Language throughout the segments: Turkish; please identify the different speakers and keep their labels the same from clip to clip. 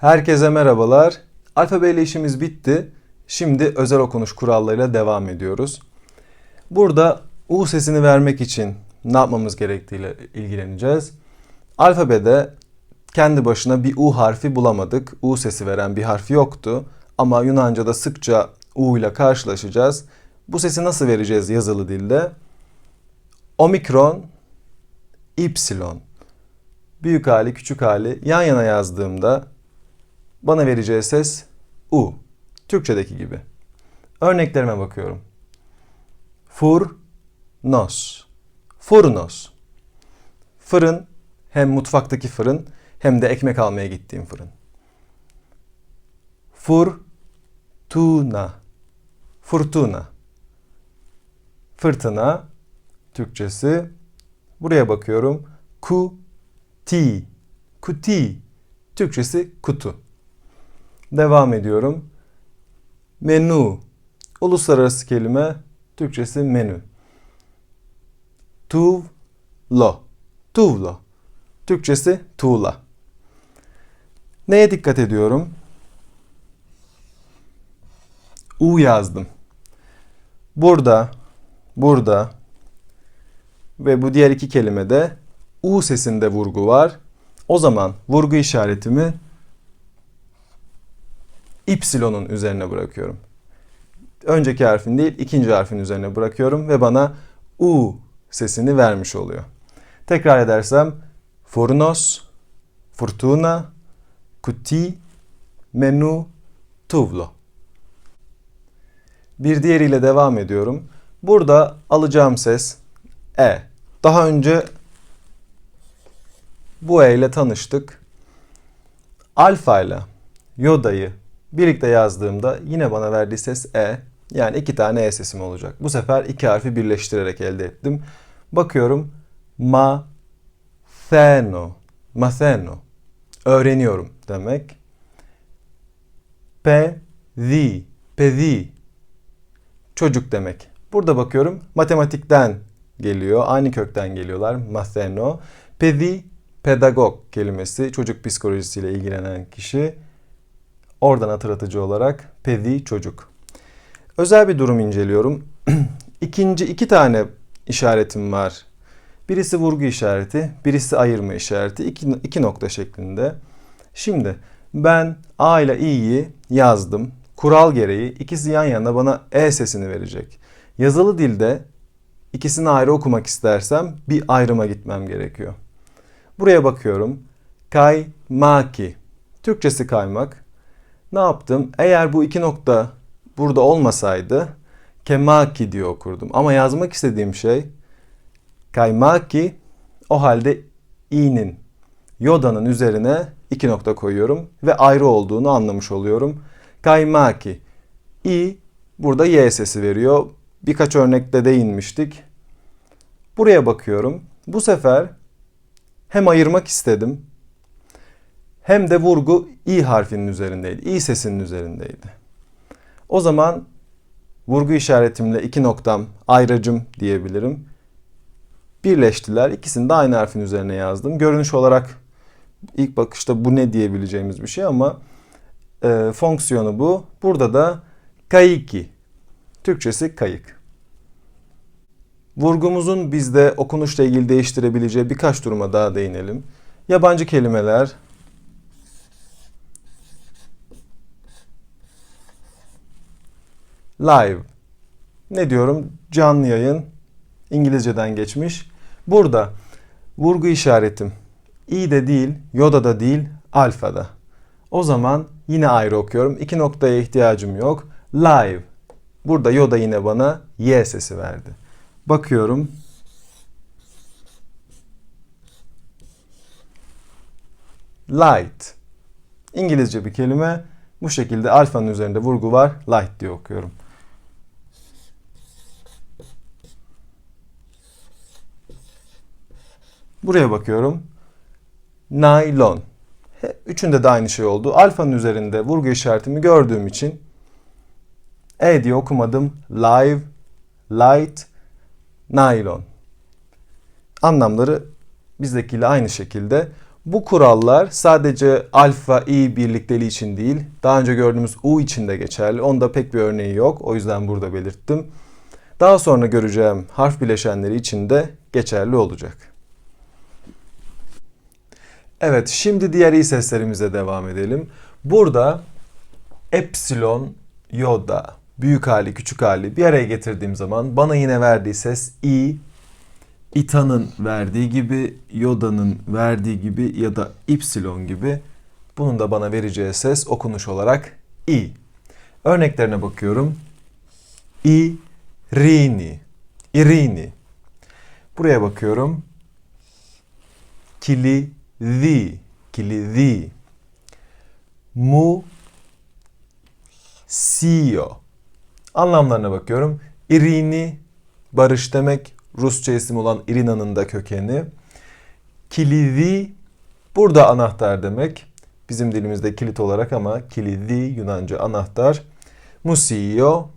Speaker 1: Herkese merhabalar. Alfabe ile işimiz bitti. Şimdi özel okunuş kurallarıyla devam ediyoruz. Burada U sesini vermek için ne yapmamız gerektiğiyle ilgileneceğiz. Alfabede kendi başına bir U harfi bulamadık. U sesi veren bir harfi yoktu. Ama Yunanca'da sıkça U ile karşılaşacağız. Bu sesi nasıl vereceğiz yazılı dilde? Omikron, İpsilon. Büyük hali, küçük hali yan yana yazdığımda bana vereceği ses U. Türkçedeki gibi. Örneklerime bakıyorum. Fur, nos. Furnos. Fırın hem mutfaktaki fırın hem de ekmek almaya gittiğim fırın. Furtuna. Fırtına. Fırtına. Türkçesi. Buraya bakıyorum. Kuti. Kuti. Türkçesi kutu. Devam ediyorum. Menü. Uluslararası kelime. Türkçesi menü. Tuvlo. Tuvlo. Türkçesi tuğla. Neye dikkat ediyorum? U yazdım. Burada, burada ve bu diğer iki kelimede U sesinde vurgu var. O zaman vurgu işaretimi Y'ın üzerine bırakıyorum. Önceki harfin değil, ikinci harfin üzerine bırakıyorum ve bana U sesini vermiş oluyor. Tekrar edersem Furnos, Furtuna, Kuti, Menu, Tuvlo. Bir diğeriyle devam ediyorum. Burada alacağım ses E. Daha önce bu E ile tanıştık. Alfa ile Yoda'yı birlikte yazdığımda yine bana verdiği ses E. Yani iki tane E sesim olacak. Bu sefer iki harfi birleştirerek elde ettim. Bakıyorum. Ma, theno. Matheno. Öğreniyorum demek. Pedi. Pedi. Çocuk demek. Burada bakıyorum matematikten geliyor. Aynı kökten geliyorlar. Matheno. Pedi pedagog kelimesi çocuk psikolojisiyle ilgilenen kişi. Oradan hatırlatıcı olarak pedi çocuk. Özel bir durum inceliyorum. İkinci iki tane işaretim var. Birisi vurgu işareti, birisi ayırma işareti. İki, iki nokta şeklinde. Şimdi ben A ile İ'yi yazdım. Kural gereği ikisi yan yana bana E sesini verecek. Yazılı dilde ikisini ayrı okumak istersem bir ayrıma gitmem gerekiyor. Buraya bakıyorum. Kaymaki. Türkçesi kaymak. Ne yaptım? Eğer bu iki nokta burada olmasaydı kemaki diye okurdum. Ama yazmak istediğim şey kaymaki o halde i'nin yoda'nın üzerine iki nokta koyuyorum ve ayrı olduğunu anlamış oluyorum. Kaymaki. i burada y sesi veriyor. Birkaç örnekte değinmiştik. Buraya bakıyorum. Bu sefer hem ayırmak istedim hem de vurgu i harfinin üzerindeydi. i sesinin üzerindeydi. O zaman vurgu işaretimle iki noktam ayracım diyebilirim. Birleştiler. İkisini de aynı harfin üzerine yazdım. Görünüş olarak ilk bakışta bu ne diyebileceğimiz bir şey ama e, fonksiyonu bu. Burada da kayiki. Türkçesi kayık. Vurgumuzun bizde okunuşla ilgili değiştirebileceği birkaç duruma daha değinelim. Yabancı kelimeler, live. Ne diyorum? Canlı yayın. İngilizceden geçmiş. Burada vurgu işaretim i de değil, yoda da değil, alfada. O zaman yine ayrı okuyorum. İki noktaya ihtiyacım yok. Live. Burada yoda yine bana y sesi verdi. Bakıyorum. Light. İngilizce bir kelime. Bu şekilde alfanın üzerinde vurgu var. Light diye okuyorum. Buraya bakıyorum. Naylon. Üçünde de aynı şey oldu. Alfanın üzerinde vurgu işaretimi gördüğüm için E diye okumadım. Live, light, nylon. Anlamları bizdekiyle aynı şekilde. Bu kurallar sadece alfa i birlikteliği için değil, daha önce gördüğümüz u için de geçerli. Onda pek bir örneği yok. O yüzden burada belirttim. Daha sonra göreceğim harf bileşenleri için de geçerli olacak. Evet, şimdi diğer i seslerimize devam edelim. Burada epsilon, yoda, büyük hali, küçük hali bir araya getirdiğim zaman bana yine verdiği ses i, İta'nın verdiği gibi, Yoda'nın verdiği gibi ya da Ypsilon gibi bunun da bana vereceği ses okunuş olarak i. Örneklerine bakıyorum. I, rini, irini. Buraya bakıyorum. Kili, zi, kili, zi. Mu, siyo. Anlamlarına bakıyorum. Irini, barış demek. Rusça isim olan Irina'nın da kökeni. Kilidi burada anahtar demek. Bizim dilimizde kilit olarak ama kilidi Yunanca anahtar. Museo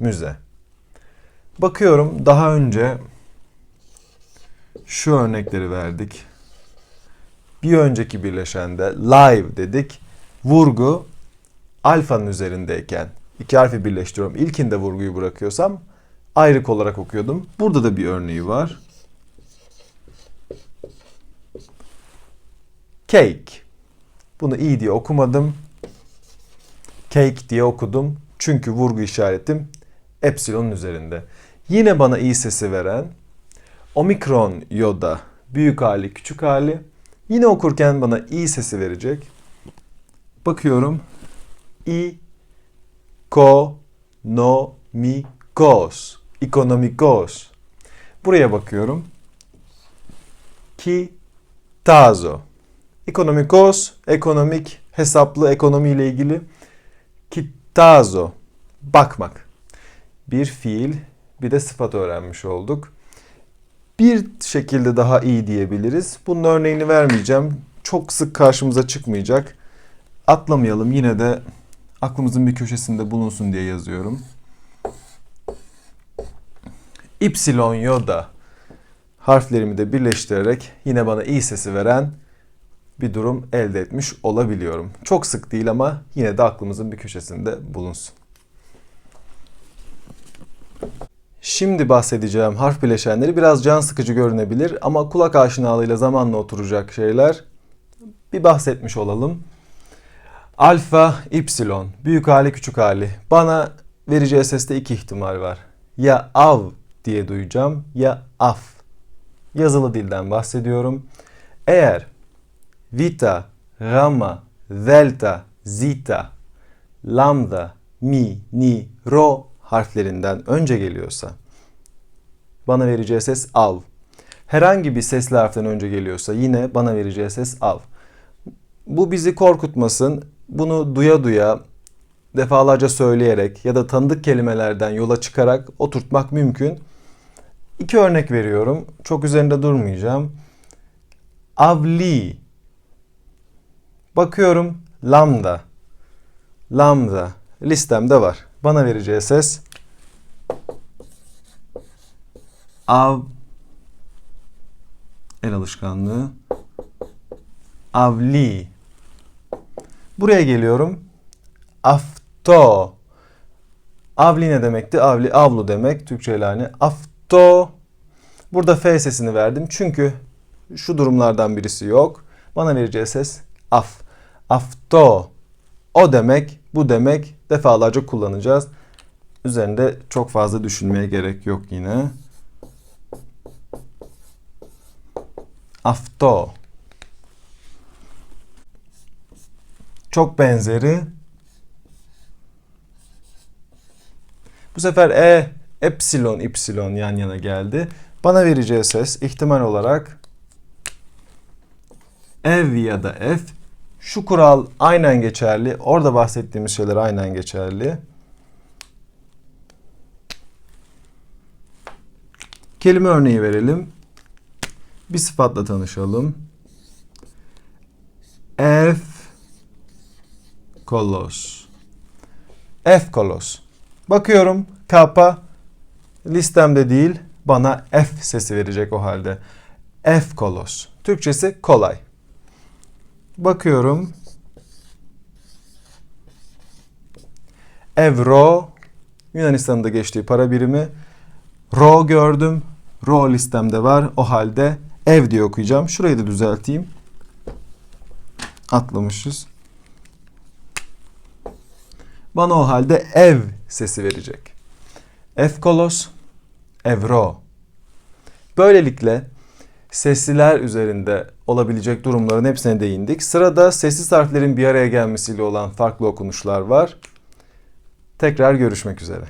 Speaker 1: müze. Bakıyorum daha önce şu örnekleri verdik. Bir önceki birleşende live dedik. Vurgu alfanın üzerindeyken iki harfi birleştiriyorum. İlkinde vurguyu bırakıyorsam ayrık olarak okuyordum. Burada da bir örneği var. Cake. Bunu iyi diye okumadım. Cake diye okudum. Çünkü vurgu işaretim epsilonun üzerinde. Yine bana iyi sesi veren omikron yoda büyük hali küçük hali yine okurken bana iyi sesi verecek. Bakıyorum. I ko no mi kos ekonomikos. Buraya bakıyorum. Ki tazo. Ekonomikos, ekonomik, hesaplı, ekonomiyle ilgili. Kitazo, bakmak. Bir fiil, bir de sıfat öğrenmiş olduk. Bir şekilde daha iyi diyebiliriz. Bunun örneğini vermeyeceğim. Çok sık karşımıza çıkmayacak. Atlamayalım yine de aklımızın bir köşesinde bulunsun diye yazıyorum. Ypsilon Yoda harflerimi de birleştirerek yine bana iyi sesi veren bir durum elde etmiş olabiliyorum. Çok sık değil ama yine de aklımızın bir köşesinde bulunsun. Şimdi bahsedeceğim harf bileşenleri biraz can sıkıcı görünebilir ama kulak aşinalığıyla zamanla oturacak şeyler. Bir bahsetmiş olalım. Alfa, ipsilon, büyük hali, küçük hali. Bana vereceği seste iki ihtimal var. Ya av diye duyacağım ya af. Yazılı dilden bahsediyorum. Eğer vita, gamma, delta, zeta, lambda, mi, ni, ro harflerinden önce geliyorsa bana vereceği ses av. Herhangi bir sesli harften önce geliyorsa yine bana vereceği ses av. Bu bizi korkutmasın. Bunu duya duya defalarca söyleyerek ya da tanıdık kelimelerden yola çıkarak oturtmak mümkün. İki örnek veriyorum. Çok üzerinde durmayacağım. Avli. Bakıyorum lambda. Lambda listemde var. Bana vereceği ses av el alışkanlığı avli. Buraya geliyorum. Afto. Avli ne demekti? Avli avlu demek. Türkçe ilani. Afto. Burada F sesini verdim. Çünkü şu durumlardan birisi yok. Bana vereceği ses af. Afto. O demek, bu demek defalarca kullanacağız. Üzerinde çok fazla düşünmeye gerek yok yine. Afto. Çok benzeri. Bu sefer e, epsilon, ipsilon yan yana geldi. Bana vereceği ses ihtimal olarak ev ya da f. Şu kural aynen geçerli. Orada bahsettiğimiz şeyler aynen geçerli. Kelime örneği verelim. Bir sıfatla tanışalım. F kolos. F kolos. Bakıyorum kapa listemde değil bana F sesi verecek o halde. F kolos. Türkçesi kolay. Bakıyorum. Euro Yunanistan'da geçtiği para birimi. Ro gördüm. Ro listemde var. O halde ev diye okuyacağım. Şurayı da düzelteyim. Atlamışız. Bana o halde ev sesi verecek. Efkolos, evro. Böylelikle sesliler üzerinde olabilecek durumların hepsine değindik. Sırada sessiz harflerin bir araya gelmesiyle olan farklı okunuşlar var. Tekrar görüşmek üzere.